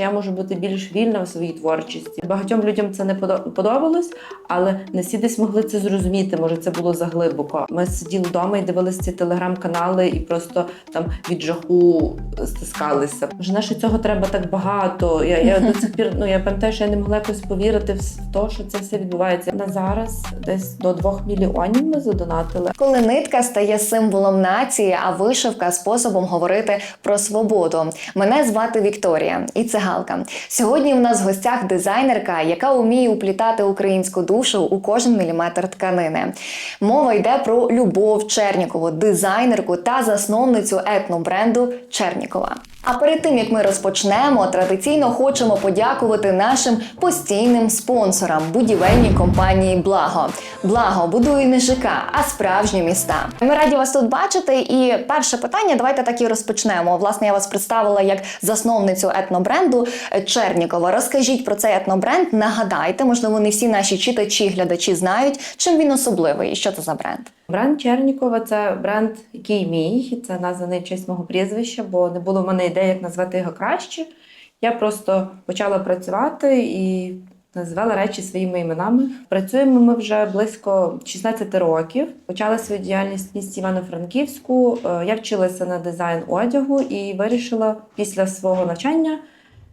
Я можу бути більш вільна в своїй творчості. Багатьом людям це не подо- подобалось, але не всі десь могли це зрозуміти. Може, це було заглибоко. Ми сиділи вдома і дивилися ці телеграм-канали, і просто там від жаху стискалися. Може, наше цього треба так багато. Я, я до цих пір ну я пам'ятаю, що я не могла якось повірити в те, що це все відбувається. На зараз десь до двох мільйонів ми задонатили. Коли нитка стає символом нації, а вишивка способом говорити про свободу. Мене звати Вікторія і це Галка. Сьогодні в нас в гостях дизайнерка, яка вміє уплітати українську душу у кожен міліметр тканини. Мова йде про Любов Чернікову, дизайнерку та засновницю етнобренду Чернікова. А перед тим як ми розпочнемо, традиційно хочемо подякувати нашим постійним спонсорам будівельній компанії Благо. Благо будує не ЖК, а справжні міста. Ми раді вас тут бачити. І перше питання, давайте так і розпочнемо. Власне, я вас представила як засновницю етнобренду Чернікова. Розкажіть про цей етнобренд. Нагадайте, можливо, не всі наші читачі, глядачі знають, чим він особливий і що це за бренд. Бренд Чернікова це бренд, який мій. Це названий честь мого прізвища, бо не було в мене ідеї, як назвати його краще. Я просто почала працювати і назвала речі своїми іменами. Працюємо ми вже близько 16 років. Почала свою діяльність в місті Івано-Франківську. Е, Я вчилася на дизайн одягу і вирішила після свого навчання,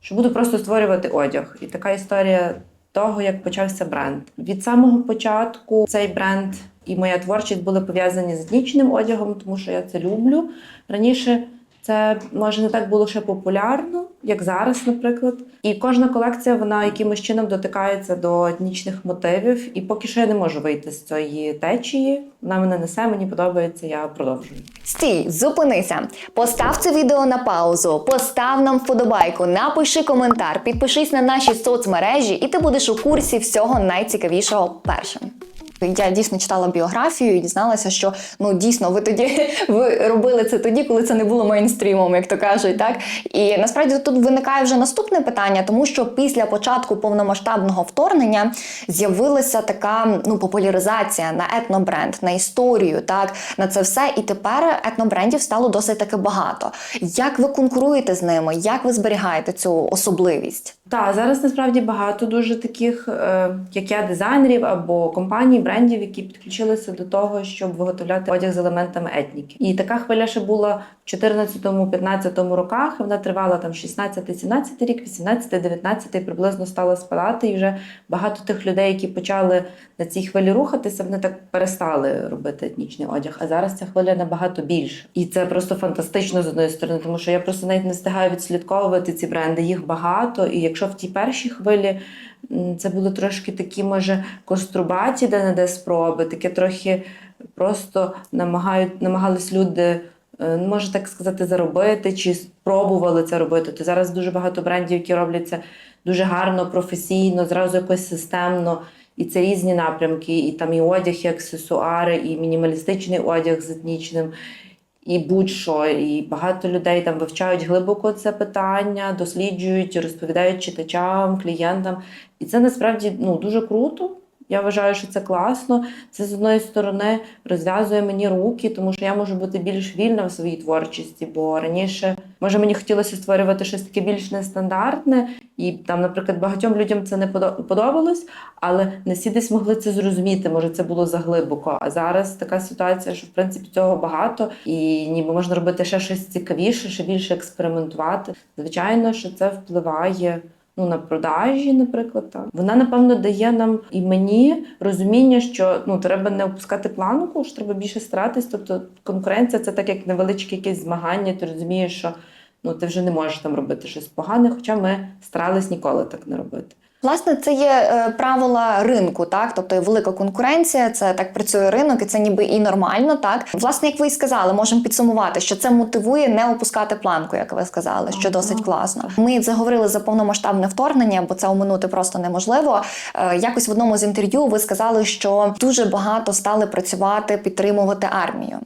що буду просто створювати одяг. І така історія того, як почався бренд. Від самого початку цей бренд і моя творчість були пов'язані з етнічним одягом, тому що я це люблю. Раніше це може не так було ще популярно, як зараз, наприклад. І кожна колекція вона якимось чином дотикається до етнічних мотивів. І поки що я не можу вийти з цієї течії. Вона мене несе, мені подобається, я продовжую. Стій, зупинися. Постав це відео на паузу, постав нам вподобайку, напиши коментар, підпишись на наші соцмережі, і ти будеш у курсі всього найцікавішого першим. Я дійсно читала біографію і дізналася, що ну дійсно ви тоді ви робили це тоді, коли це не було мейнстрімом, як то кажуть, так і насправді тут виникає вже наступне питання, тому що після початку повномасштабного вторгнення з'явилася така ну популяризація на етнобренд, на історію, так на це все. І тепер етнобрендів стало досить таки багато. Як ви конкуруєте з ними? Як ви зберігаєте цю особливість? Так, зараз насправді багато дуже таких, е, як я, дизайнерів або компаній, брендів, які підключилися до того, щоб виготовляти одяг з елементами етніки. І така хвиля ще була в 14-15 роках. Вона тривала там 16-17 рік, 18-19 приблизно стала спадати. І вже багато тих людей, які почали на цій хвилі рухатися, вони так перестали робити етнічний одяг. А зараз ця хвиля набагато більше. І це просто фантастично з одної сторони, тому що я просто навіть не встигаю відслідковувати ці бренди. Їх багато. І якщо в тій першій хвилі це були трошки такі, може, кострубаті, де не де спроби, таке трохи просто намагають, намагались люди. е, ну, Може так сказати, заробити чи спробували це робити. То зараз дуже багато брендів, які роблять це дуже гарно, професійно, зразу якось системно. І це різні напрямки, і там і одяг, і аксесуари, і мінімалістичний одяг з етнічним, і будь-що. І багато людей там вивчають глибоко це питання, досліджують, розповідають читачам, клієнтам. І це насправді ну, дуже круто. Я вважаю, що це класно. Це з одної сторони розв'язує мені руки, тому що я можу бути більш вільна в своїй творчості. Бо раніше, може, мені хотілося створювати щось таке більш нестандартне, і там, наприклад, багатьом людям це не подо- подобалось, але не всі десь могли це зрозуміти. Може, це було заглибоко. А зараз така ситуація, що в принципі цього багато, і ніби можна робити ще щось цікавіше, ще більше експериментувати. Звичайно, що це впливає. Ну, на продажі, наприклад, так. Вона, напевно, дає нам і мені розуміння, що ну, треба не опускати планку, що треба більше старатись. Тобто конкуренція це так як невеличке якесь змагання, ти розумієш, що ну, ти вже не можеш там робити щось погане, хоча ми старались ніколи так не робити. Власне, це є е, правила ринку, так тобто є велика конкуренція, це так працює ринок, і це ніби і нормально. Так власне, як ви і сказали, можемо підсумувати, що це мотивує не опускати планку, як ви сказали, що досить класно. Ми заговорили за повномасштабне вторгнення, бо це оминути просто неможливо. Е, Якось в одному з інтерв'ю ви сказали, що дуже багато стали працювати, підтримувати армію.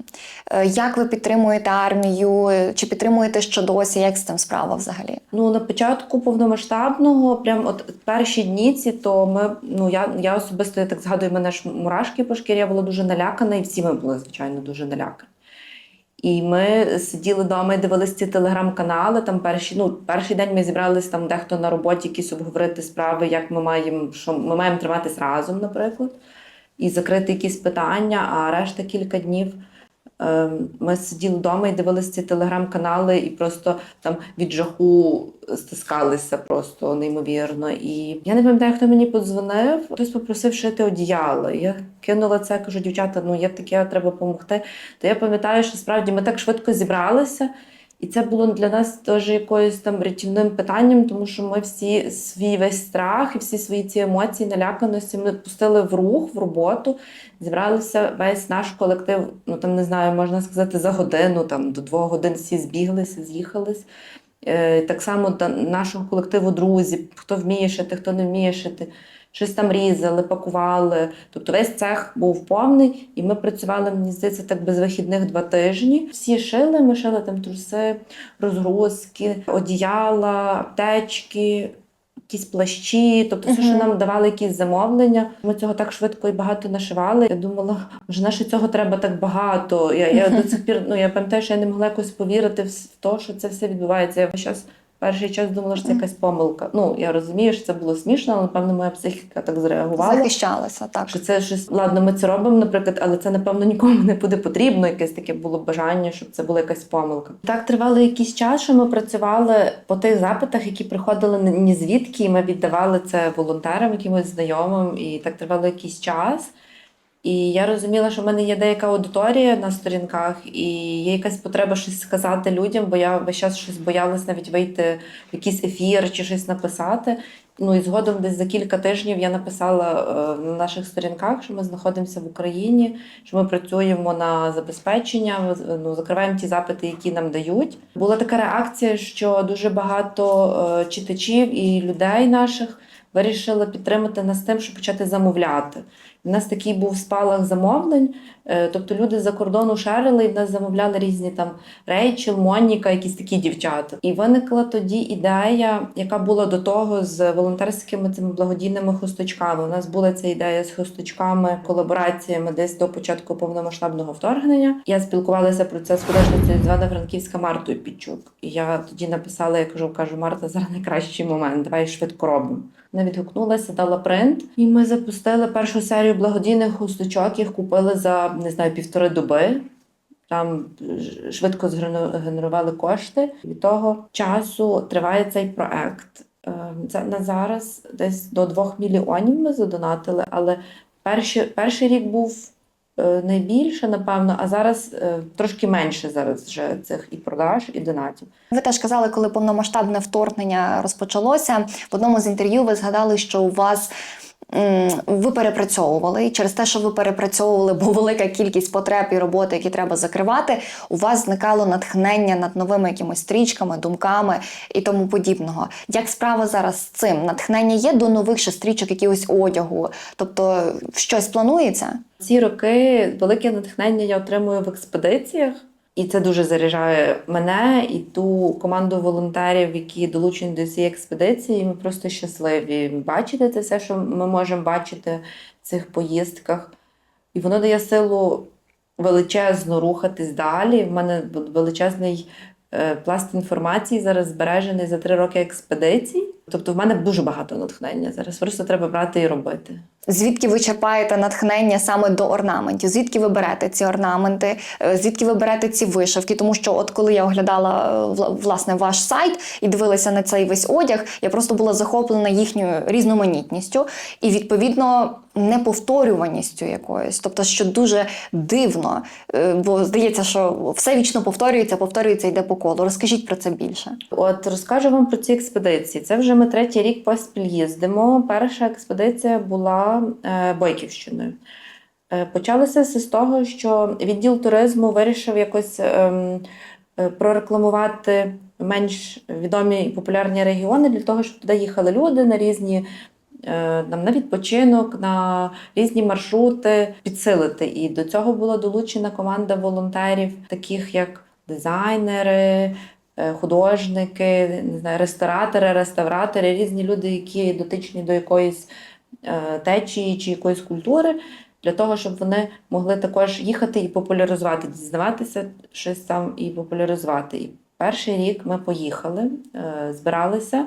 Е, Як ви підтримуєте армію? Чи підтримуєте що досі? Як з цим справа взагалі? Ну, на початку повномасштабного, прям от перші дні ці, то ми, ну я, я особисто я так згадую, мене ж мурашки по шкірі, я була дуже налякана, і всі ми були, звичайно, дуже налякані. І ми сиділи вдома і дивилися ці телеграм-канали. Там перші, ну, перший день ми зібрались там дехто на роботі, якісь обговорити справи, як ми маємо, що ми маємо триматись разом, наприклад, і закрити якісь питання, а решта кілька днів. Е, Ми сиділи вдома і дивилися ці телеграм-канали, і просто там від жаху стискалися просто неймовірно. І я не пам'ятаю, хто мені подзвонив. Хтось попросив шити одіяло. Я кинула це, кажу, дівчата, ну є таке, треба допомогти. То я пам'ятаю, що справді ми так швидко зібралися. І це було для нас теж якоюсь там рятівним питанням, тому що ми всі свій весь страх і всі свої ці емоції, наляканості ми пустили в рух, в роботу, зібралися весь наш колектив. Ну там не знаю, можна сказати, за годину, там до двох годин всі збіглися, з'їхались. Е, Так само до нашого колективу друзі, хто вміє шити, хто не вміє шити. Щось там різали, пакували. Тобто весь цех був повний, і ми працювали, мені здається, так без вихідних два тижні. Всі шили, ми шили там труси, розгрузки, одіяла, аптечки, якісь плащі, тобто все, що нам давали якісь замовлення. Ми цього так швидко і багато нашивали. Я думала, може, наше цього треба так багато. Я, я до цих пір, ну я пам'ятаю, що я не могла якось повірити в те, що це все відбувається. Я час. Перший час думала, що це якась помилка. Ну, я розумію, що це було смішно, але напевно моя психіка так зреагувала. Захищалися, так. Що це щось ладно, ми це робимо, наприклад, але це напевно нікому не буде потрібно. Якесь таке було бажання, щоб це була якась помилка. Так тривало якийсь час, що ми працювали по тих запитах, які приходили ні звідки, і ми віддавали це волонтерам, якимось знайомим, і так тривало якийсь час. І я розуміла, що в мене є деяка аудиторія на сторінках, і є якась потреба щось сказати людям, бо я весь час щось боялась навіть вийти в якийсь ефір чи щось написати. Ну і згодом десь за кілька тижнів я написала е, на наших сторінках, що ми знаходимося в Україні, що ми працюємо на забезпечення, ну, закриваємо ті запити, які нам дають. Була така реакція, що дуже багато е, читачів і людей наших вирішили підтримати нас тим, щоб почати замовляти. У нас такий був спалах замовлень. е, Тобто люди за кордону шерили і в нас замовляли різні там Рейчел, Моніка, якісь такі дівчата. І виникла тоді ідея, яка була до того з волонтерськими цими благодійними хусточками. У нас була ця ідея з хусточками, колабораціями десь до початку повномасштабного вторгнення. Я спілкувалася про це з художницею з Івано-Франківська Мартою Підчук. І я тоді написала, я кажу, кажу, Марта, зараз найкращий момент, давай швидко робимо. Вона відгукнулася, дала принт, і ми запустили першу серію благодійних хусточок. Їх купили за не знаю півтори доби. Там швидко згенерували кошти. Від того часу триває цей проект. Е, Це на зараз десь до 2 мільйонів ми задонатили, але перший, перший рік був найбільше, напевно, а зараз е, трошки менше зараз вже цих і продаж, і донатів. Ви теж казали, коли повномасштабне вторгнення розпочалося. В одному з інтерв'ю ви згадали, що у вас. Ви перепрацьовували і через те, що ви перепрацьовували, бо велика кількість потреб і роботи, які треба закривати, у вас зникало натхнення над новими якимись стрічками, думками і тому подібного. Як справа зараз з цим? Натхнення є до нових ще стрічок, якогось одягу? Тобто щось планується? Ці роки велике натхнення я отримую в експедиціях, і це дуже заряджає мене і ту команду волонтерів, які долучені до цієї експедиції. Ми просто щасливі бачити це все, що ми можемо бачити в цих поїздках. І воно дає силу величезно рухатись далі. В мене величезний е, пласт інформації зараз збережений за три роки експедицій. Тобто в мене дуже багато натхнення зараз. Просто треба брати і робити. Звідки ви черпаєте натхнення саме до орнаментів? Звідки ви берете ці орнаменти? Е, Звідки ви берете ці вишивки? Тому що, от коли я оглядала е, власне ваш сайт і дивилася на цей весь одяг, я просто була захоплена їхньою різноманітністю і відповідно неповторюваністю якоюсь. Тобто, що дуже дивно, е, бо здається, що все вічно повторюється, повторюється, йде по колу. Розкажіть про це більше. От розкажу вам про ці експедиції. Це вже ми третій рік поспіль їздимо. Перша експедиція була е, Бойківщиною. Е, почалося все з того, що відділ туризму вирішив якось ем, е, прорекламувати менш відомі і популярні регіони для того, щоб туди їхали люди на різні. Там на відпочинок, на різні маршрути підсилити. І до цього була долучена команда волонтерів, таких як дизайнери, художники, не знаю, ресторатори, реставратори, різні люди, які дотичні до якоїсь течії чи якоїсь культури. для того, щоб вони могли також їхати і популяризувати, дізнаватися щось там і популяризувати. І перший рік ми поїхали, е, збиралися,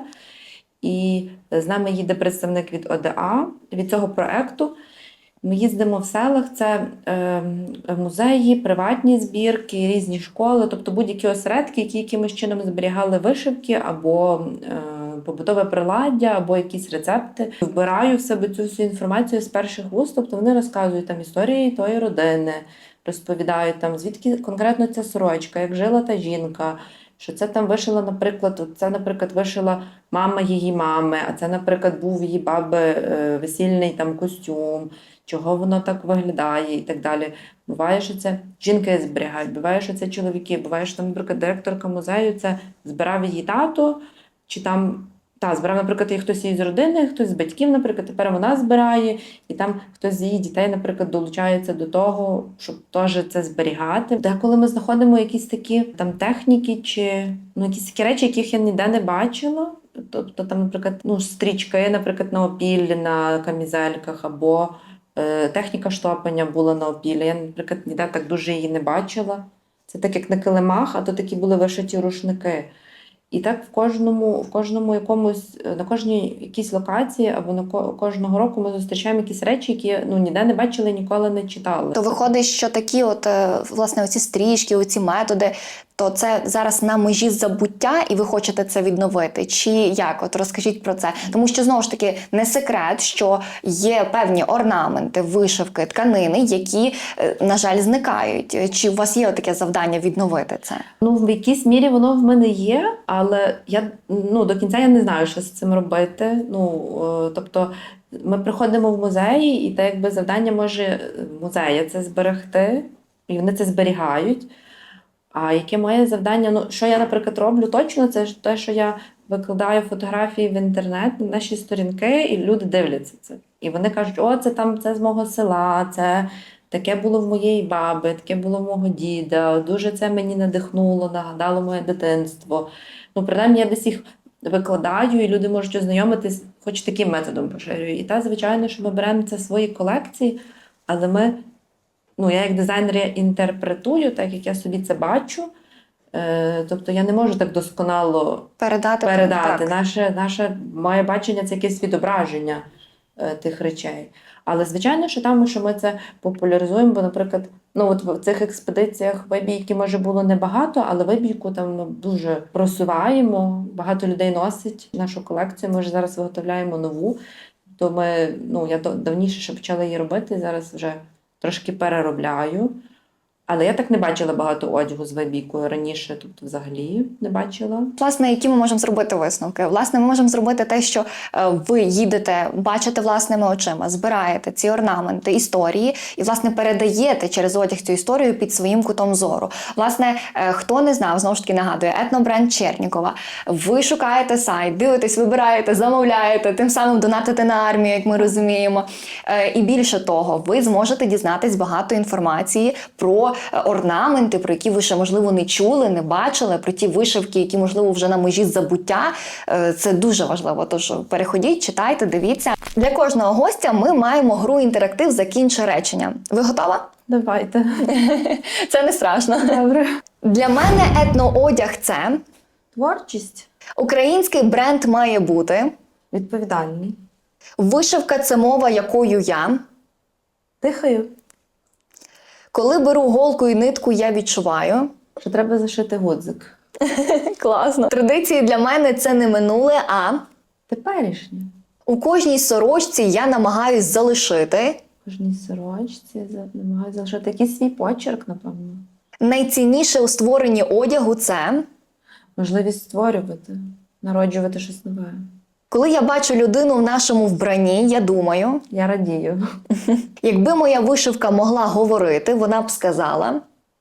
і з нами їде представник від ОДА від цього проекту. Ми їздимо в селах, це е, музеї, приватні збірки, різні школи, тобто будь-які осередки, які якимось чином зберігали вишивки або е, побутове приладдя, або якісь рецепти. Вбираю в себе цю всю інформацію з перших вуст, тобто вони розказують там історії тої родини, розповідають там, звідки конкретно ця сорочка, як жила та жінка. Що це там вишила, наприклад, це, наприклад, вишила мама її мами, а це, наприклад, був її баби е, весільний там костюм, чого воно так виглядає і так далі. Буває, що це жінки зберігають, буває, що це чоловіки, буває, що там, наприклад, директорка музею це збирав її тато, чи там та, збирав, наприклад, і хтось із родини, хтось з батьків, наприклад, тепер вона збирає, і там хтось з її дітей, наприклад, долучається до того, щоб теж це зберігати. Деколи ми знаходимо якісь такі там техніки чи ну, якісь такі речі, яких я ніде не бачила. Тобто, там, наприклад, ну, стрічки, наприклад, на опіллі, на камізельках, або е, техніка штопання була на опіллі. Я, наприклад, ніде так дуже її не бачила. Це так як на килимах, а то такі були вишиті рушники. І так в кожному, в кожному якомусь, на кожній якійсь локації або на кожного року ми зустрічаємо якісь речі, які ну ніде не бачили, ніколи не читали. То виходить, що такі, от е, власне, оці стрічки, оці методи, то це зараз на межі забуття, і ви хочете це відновити? Чи як? От розкажіть про це. Тому що знову ж таки не секрет, що є певні орнаменти, вишивки, тканини, які, е, на жаль, зникають. Чи у вас є таке завдання відновити це? Ну, в якійсь мірі воно в мене є, але я ну до кінця я не знаю, що з цим робити. Ну е, тобто, ми приходимо в музеї, і те, якби завдання може е, музея це зберегти, і вони це зберігають. А яке моє завдання? Ну, що я, наприклад, роблю точно, це ж те, що я викладаю фотографії в інтернет на наші сторінки, і люди дивляться це. І вони кажуть, о, це там це з мого села, це таке було в моєї баби, таке було в мого діда. Дуже це мені надихнуло, нагадало моє дитинство. Ну, принаймні, я десь їх викладаю, і люди можуть ознайомитись, хоч таким методом поширюю. І та, звичайно, що ми беремо це свої колекції, але ми, ну, я як дизайнер я інтерпретую, так як я собі це бачу. Е, тобто я не можу так досконало Передати передати. Так. Наше, наше моє бачення це якесь відображення е, тих речей. Але звичайно, що там, що ми це популяризуємо, бо, наприклад, ну от в цих експедиціях вибійки може було небагато, але вибійку там ми дуже просуваємо. Багато людей носить нашу колекцію. Ми вже зараз виготовляємо нову. То ми, ну я давніше ще почала її робити, зараз вже трошки переробляю. Але я так не бачила багато одягу з вибійкою раніше, тобто взагалі не бачила. Власне, які ми можемо зробити висновки? Власне, ми можемо зробити те, що е, ви їдете, бачите власними очима, збираєте ці орнаменти, історії, і власне передаєте через одяг цю історію під своїм кутом зору. Власне, е, хто не знав, знову ж таки нагадую, етнобренд Чернікова. Ви шукаєте сайт, дивитесь, вибираєте, замовляєте, тим самим донатите на армію, як ми розуміємо. Е, І більше того, ви зможете дізнатись багато інформації про орнаменти, про які ви ще можливо не чули, не бачили, про ті вишивки, які можливо вже на межі забуття. Е, Це дуже важливо. Тож переходіть, читайте, дивіться. Для кожного гостя ми маємо гру інтерактив Закінчи речення. Ви готова? Давайте. Це не страшно. Добре. Для мене етноодяг це Творчість. український бренд має бути. Відповідальний. Вишивка це мова, якою я. Дихаю. Коли беру голку і нитку, я відчуваю. Що треба зашити гудзик. Класно. Традиції для мене це не минуле, а Теперішнє. у кожній сорочці я намагаюсь залишити. В кожній сорочці намагаюся залишити якийсь свій почерк, напевно. Найцінніше у створенні одягу це Можливість створювати, народжувати щось нове. Коли я бачу людину в нашому вбранні, я думаю, Я радію. якби моя вишивка могла говорити, вона б сказала: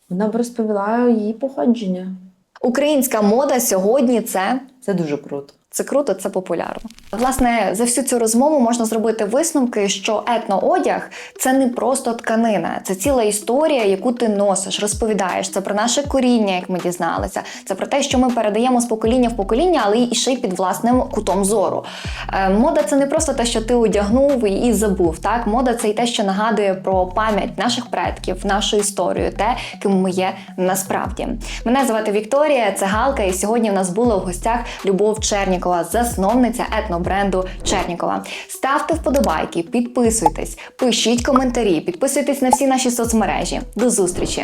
Вона б розповіла її походження. українська мода сьогодні це. Це дуже круто. Це круто, це популярно. Власне, за всю цю розмову можна зробити висновки, що етноодяг це не просто тканина, це ціла історія, яку ти носиш, розповідаєш. Це про наше коріння, як ми дізналися. Це про те, що ми передаємо з покоління в покоління, але і ще й під власним кутом зору. Е, мода це не просто те, що ти одягнув і, забув. Так, мода це й те, що нагадує про пам'ять наших предків, нашу історію, те, ким ми є насправді. Мене звати Вікторія, це Галка, і сьогодні в нас була в гостях Любов Чернікова, засновниця етнобренду Чернікова. Ставте вподобайки, підписуйтесь, пишіть коментарі, підписуйтесь на всі наші соцмережі. До зустрічі!